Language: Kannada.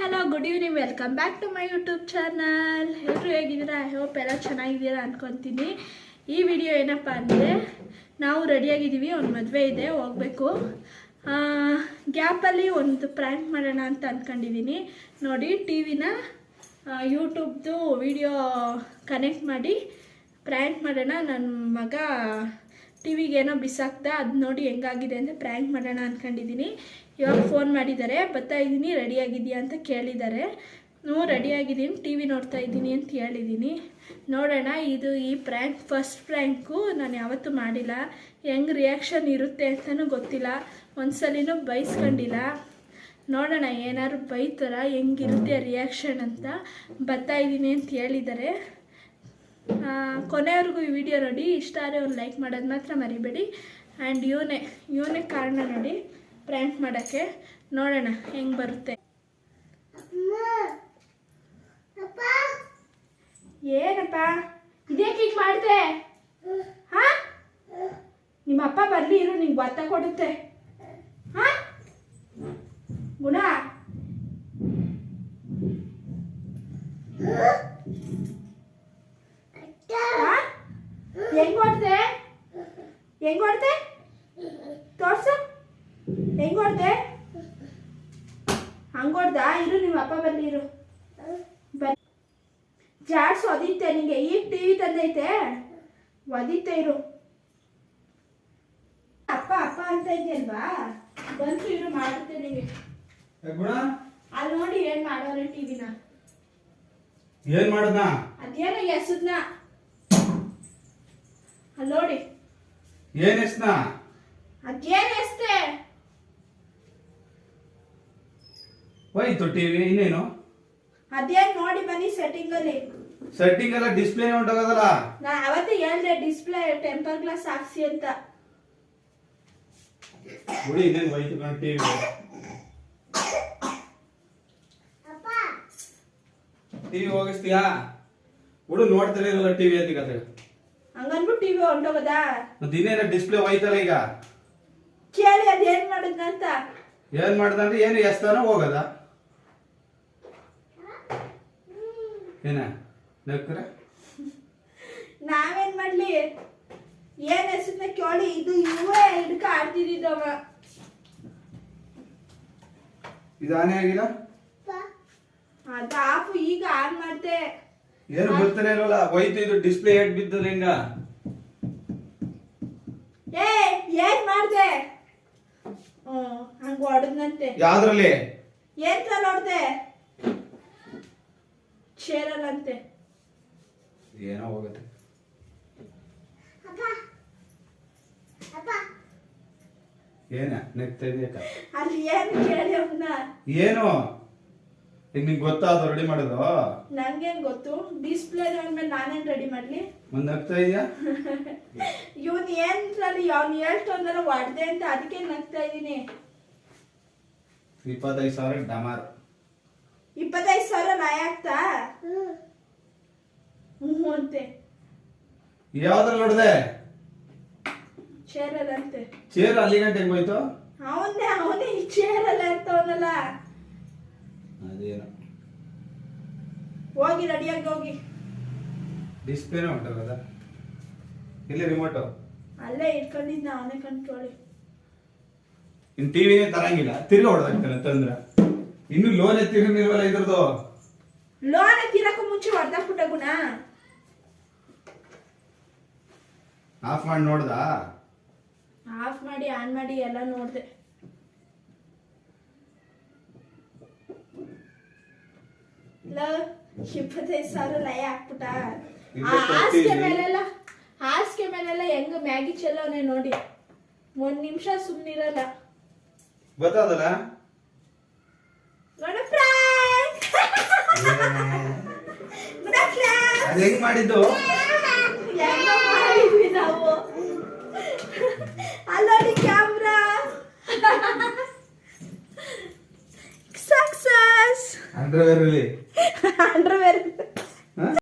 Hello good evening welcome back to my YouTube channel ಎಲ್ಲರೂ ಹೇಗಿದ್ದೀರಾ? ಐ ಹೋಪ್ ಎಲ್ಲ ಚೆನ್ನಾಗಿದ್ದೀರಾ ಅನ್ಕೊತೀನಿ. ಈ ವಿಡಿಯೋ ಏನಪ್ಪ ಅಂದರೆ, ನಾವು ರೆಡಿಯಾಗಿದ್ದೀವಿ ಒಂದು ಮದುವೆ ಇದೆ, ಹೋಗಬೇಕು. ಗ್ಯಾಪಲ್ಲಿ ಒಂದು ಪ್ರ್ಯಾಂಕ್ ಮಾಡೋಣ ಅಂತ ಅಂದ್ಕೊಂಡಿದ್ದೀನಿ ನೋಡಿ ಟಿ ವಿನ ಯೂಟ್ಯೂಬ್ದು ವಿಡಿಯೋ ಕನೆಕ್ಟ್ ಮಾಡಿ ಪ್ರ್ಯಾಂಕ್ ಮಾಡೋಣ. ನನ್ನ ಮಗ ಟಿ ವಿಗೆ ಏನೋ ಬಿಸಾಕ್ತಾ ಅದು ನೋಡಿ ಹೆಂಗಾಗಿದೆ ಅಂತ ಪ್ರ್ಯಾಂಕ್ ಮಾಡೋಣ ಅಂದ್ಕೊಂಡಿದ್ದೀನಿ ಇವಾಗ ಫೋನ್ ಮಾಡಿದ್ದಾರೆ ಬರ್ತಾ ಇದ್ದೀನಿ ರೆಡಿಯಾಗಿದೆಯಾ ಅಂತ ಕೇಳಿದ್ದಾರೆ ಹ್ಞೂ ರೆಡಿಯಾಗಿದ್ದೀನಿ ಟಿ ವಿ ನೋಡ್ತಾ ಇದ್ದೀನಿ ಅಂತ ಹೇಳಿದ್ದೀನಿ ನೋಡೋಣ, ಇದು ಈ ಪ್ರ್ಯಾಂಕ್ ಫಸ್ಟ್ ಪ್ರ್ಯಾಂಕು ನಾನು ಯಾವತ್ತೂ ಮಾಡಿಲ್ಲ. ಹೆಂಗೆ ರಿಯಾಕ್ಷನ್ ಇರುತ್ತೆ ಅಂತಲೂ ಗೊತ್ತಿಲ್ಲ. ಒಂದ್ಸಲಿನೂ ಬೈಸ್ಕೊಂಡಿಲ್ಲ. ನೋಡೋಣ, ಏನಾದ್ರು ಬೈತಾರ, ಹೆಂಗಿರುತ್ತೆ ರಿಯಾಕ್ಷನ್ ಅಂತ. ಬರ್ತಾ ಇದ್ದೀನಿ ಅಂತ ಹೇಳಿದ್ದಾರೆ ಕೊನೆವರೆಗೂ ಈ ವಿಡಿಯೋ ನೋಡಿ. ಇಷ್ಟ ಆದರೆ ಅವ್ರು ಲೈಕ್ ಮಾಡೋದು ಮಾತ್ರ ಮರಿಬೇಡಿ. ಆ್ಯಂಡ್ ಇವನೇ ಇವನೇ ಕಾರಣ ನೋಡಿ ಪ್ರ್ಯಾಂಕ್ ಮಾಡೋಕ್ಕೆ. ನೋಡೋಣ, ಹೆಂಗೆ ಬರುತ್ತೆ. ಏನಪ್ಪ? ಇದೇಕೆ ಹೀಗೆ ಮಾಡಿದೆ ಹಾ? ನಿಮ್ಮ ಅಪ್ಪ ಬರಲಿ ಇರು, ನಿಂಗೆ ಭತ್ತ ಕೊಡುತ್ತೆ ಹಾ ಗುಣ ಹಾ? ಹೆಂಗ್ ಹೊಡ್ದೆ? ಹೆಂಗ್ ಹೊಡ್ದೆ? ತೋರ್ಸು. ಹೆಂಗ್ ಹೊಡ್ದೆ? ಹಂಗ್ ಹೊಡ್ದ? ಇರು ನಿಮ್ಮ ಅಪ್ಪ ಬರ್ಲಿ ಇರು. ಬರ್ ಜಾಡ್ಸ್ ಒದಿತ್ತೆ ನಿಂಗೆ. ಈಗ ಟಿವಿ ತಂದೈತೆ. ಒದಿತ್ತೆ ಇರು. ಅಪ್ಪ ಅಪ್ಪ ಅಂತ ಇದೆಯಲ್ವಾ? ಬಂತು ಇರು ಮಾಡುತ್ತೆ ನಿಂಗೆ. ಅಲ್ಲಿ ನೋಡಿ ಏನ್ ಮಾಡೋರೆ ಟಿವಿನ ಏನ್ ಮಾಡದ್ನ? ಅದೇನೋ ಎಸದ್ನ. ಅಲ್ಲಿ ನೋಡಿ. ಏನ್ ಎಸ್ನ? ಅದೇನ್ ಎಸ್ತೆ? ಹೋಯ್ತು ಟಿವಿ ಇನ್ನೇನು? ಅದೇನ್ ನೋಡಿ ಬನ್ನಿ ಸೆಟ್ಟಿಂಗ್ ಅಲ್ಲಿ. ಸೆಟ್ಟಿಂಗ್ ಎಲ್ಲ ಡಿಸ್ಪ್ಲೇ ಹೊಂಟೋಗೋದಲ್ಲ ನಾ ಅವತ್ತೇ ಹೇಳ್ದೆ ಡಿಸ್ಪ್ಲೇ ಟೆಂಪರ್ ಗ್ಲಾಸ್ ಹಾಕ್ಸಿ ಅಂತ. ಬಿಡಿ ಇನ್ನೇನು ಹೋಯ್ತು ಕಣ ಟಿವಿ ಟಿವಿ ಹೋಗಿಸ್ತೀಯಾ? ಹುಡು ನೋಡ್ತಾರೆ ಇರಲ್ಲ ಟಿವಿ ಅಂತ ಕತೆ ಹಂಗನ್ಬಿಟ್ಟು ಟಿವಿ ಹೊಂಟೋಗದಾ ಮತ್ತೆ ಇನ್ನೇನ ಡಿಸ್ಪ್ಲೇ ಹೋಯ್ತಲ್ಲ ಈಗ? ಕೇಳಿ ಅದೇನ್ ಮಾಡುದ್ನಂತ ಏನ್ ಮಾಡ್ದಂದ್ರೆ ಏನು ಎಸ್ತಾನ ಹೋಗದ. ಏನ? ನಕ್ರ ನಾವೇನ್ ಮಾಡ್ಲಿ? ಏನ್ ಹೆಸರ್ನ ಕೇಳಿ ಇದು ಇವೇ ಹಿಡ್ಕ ಆಡ್ತಿದ್ದವ ಇದು ಆನೆ ಆಗಿಲ್ಲ? ಅದ ಆಫ್ ಈಗ ಆನ್ ಮಾಡ್ದೆ. ಏನು ಬರ್ತಾನೆ ಇರಲ್ಲ ಹೋಯ್ತು ಇದು ಡಿಸ್ಪ್ಲೇ ಹೆಡ್ ಬಿದ್ದದ ಹಿಂಗ ಏ ಏನ್ ಮಾಡ್ದೆ? ಹ್ಮ್ ಹಂಗ ಹೊಡದ್ನಂತೆ ಯಾವ್ದ್ರಲ್ಲಿ? ಏನ್ ನೋಡ್ದೆ ಚೇರಲ್ಲಂತೆ. ಏನೋ ಹೋಗುತ್ತೆ. ಏನ ನೆಗ್ತಾ ಇದೆಯಕ್ಕ? ಅಲ್ಲಿ ಏನು ಕೇಳಿ ಅವನ್ನ ಏನು? ಈಗ ನಿಂಗೆ ಗೊತ್ತಾದ ರೆಡಿ ಮಾಡೋದು ನಂಗೇನ್ ಗೊತ್ತು? ಡಿಸ್ಪ್ಲೇ ಅಂದ್ಮೇಲೆ ನಾನೇನ್ ರೆಡಿ ಮಾಡ್ಲಿ? ಒಂದ್ ನಗ್ತಾ ಇದೆಯಾ? ಇವನ್ ಏನ್ ಅವ್ನು ಹೇಳ್ತು ಒಡ್ದೆ ಅಂತ ಅದಕ್ಕೆ ನಗ್ತಾ ಇದೀನಿ ಇಪ್ಪತ್ತೈದು ಸಾವಿರ ಡಮಾರ್. ಇಪ್ಪತ್ತೈದು ಸಾವಿರ ನಾಯ ಆಗ್ತಾ? ಹ್ಞೂ ಅಂತೆ. ಯಾವ್ದ್ರಲ್ಲಿ ನೋಡಿದೆ? ಚೇರಲ್ಲಂತೆ ಚೇರ್ ಅಲ್ಲಿ ಗಂಟೆ ಹೆಂಗೋಯ್ತು ಹೋಯ್ತು? ಅವನೇ ಅವನೇ ಈ ಚೇರಲ್ಲ ಅಂತವನಲ್ಲ ಅದೇನು ಹೋಗಿ ರೆಡಿಯಾಗಿ ಹೋಗಿ. ಡಿಸ್ಪ್ಲೇನೇ ಹೊಂಟೋಗದ ಇಲ್ಲಿ ರಿಮೋಟು ಅಲ್ಲೇ ಇಟ್ಕೊಂಡಿದ್ ನಾನೇ ಕಂಟ್ರೋಲಿ ಇನ್ ಟಿವಿನೇ ತರಂಗಿಲ್ಲ. ತಿರ್ಗಿ ಹೊಡೆದಾಗ್ತಾನೆ ತಂದ್ರ. ಇನ್ನು ಲೋನ್ ತಿರ್ಗಿಲ್ವಲ್ಲ ಇದ್ರದ್ದು? ಲೋನ್ ಎತ್ತಿರಕ್ಕೂ ಮುಂಚೆ ಹೊಡೆದಾಕ್ಬಿಟ್ಟ ಗುಣ. ಆಫ್ ಮಾಡಿ ನೋಡ್ದಾ? ಆಫ್ ಮಾಡಿ ಆನ್ ಮಾಡಿ ಎಲ್ಲ ನೋಡ್ದೆ. ಲ ಇಪ್ಪತ್ತೈದು ಸಾವಿರ ಲಯ ಹಾಕ್ಬಿಟ್ಟ. ಆ ಹಾಸಿಗೆ ಮೇಲೆಲ್ಲ ಹಾಸಿಗೆ ಮೇಲೆಲ್ಲ ಹೆಂಗ ಮ್ಯಾಗಿ ಚೆಲ್ಲೋನೆ ನೋಡಿ. ಒಂದ್ ನಿಮಿಷ ಸುಮ್ನಿರಲ್ಲ. ಗೊತ್ತಾದಲ್ಲ? ನೋಡು ಅದ್ ಹೆಂಗ್ ಮಾಡಿದ್ದು? ಹೆಂಗೋ ಮಾಡಿದ್ವಿ ನಾವು. ಅಲ್ಲೋಡಿ ಕ್ಯಾಮ್ರಾ ಸಕ್ಸಸ್ ಅಂಡರ್ವೇರ್ ಅಲ್ಲಿ ആൻഡ്രൂ വരുന്നത്.